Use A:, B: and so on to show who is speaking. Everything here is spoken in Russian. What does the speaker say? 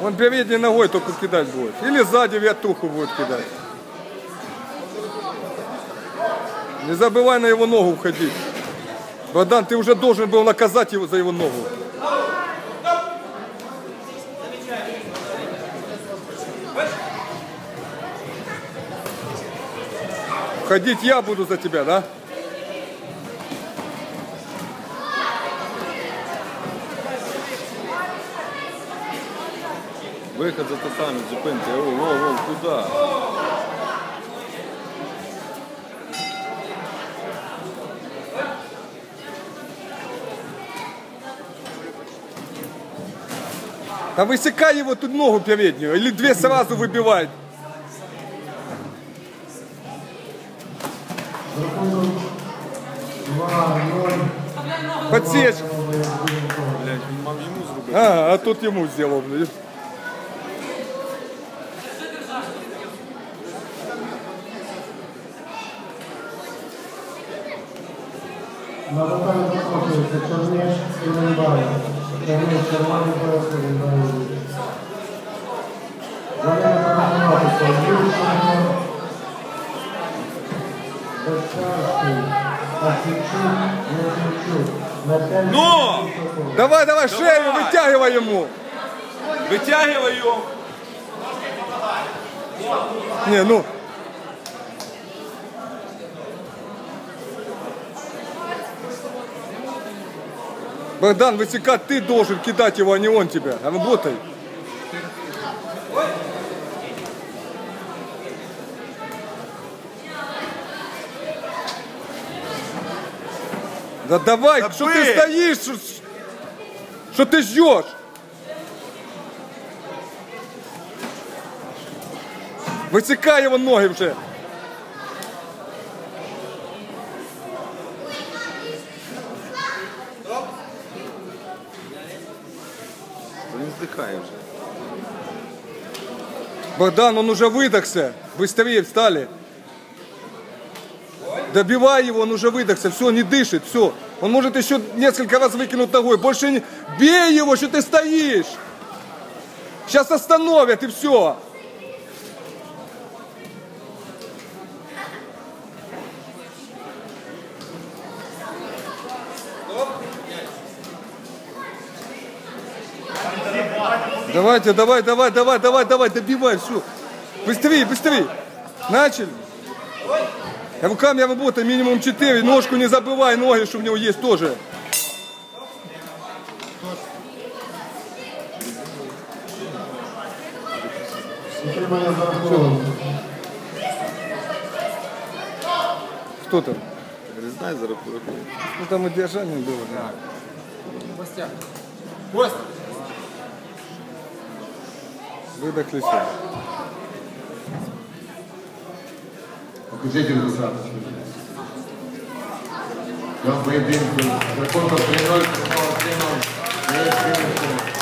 A: Он передней ногой только кидать будет. Или сзади вятуху будет кидать. Не забывай на его ногу входить. Богдан, ты уже должен был наказать его за его ногу. Ходить я буду за тебя, да?
B: Виход за татами, зупинки. О, о, о, куди?
A: А высекай его тут ногу переднюю. Или две сразу выбивай.
C: З рахунком 2-0.
A: Подсечь.
B: Блять, йому зробити.
A: А, а тут ему сделал.
C: На татамі запрошується Чорниш і Ренбай. Чорниш, червоний пояс Ренбай. За ними переконатися Юрченко, Безчарський, Осічук, Мельничук. На п'ять
B: Ну!
C: секунд.
A: Давай, давай, шею вытягивай ему.
B: Витягивай його.
A: Не, ну. Богдан, высекать ты должен кидать его, а не он тебя. Работай. Да давай,
B: Да
A: что ты стоишь? Что, что ты ждешь? Высекай его ноги уже.
B: Вже.
A: Богдан, он уже выдохся. Быстрее встали. Добивай его, он уже выдохся. Все, не дышит, все. Он может еще несколько раз выкинуть ногой. Больше не... Бей его, что ты стоишь. Сейчас остановят и все. Давайте, давай, давай, давай, давай, давай, добивай, все. Быстрее, быстрее. Начали. Руками работай минимум 4. Ножку не забывай, ноги, что у него есть тоже. Кто там?
B: Не знаю зараз порахую.
A: Ну там и держание было. да. Выдохли все.
D: Покажіть результати. Цьому поєдинку рахунок 3-0, 3-0, 3-0.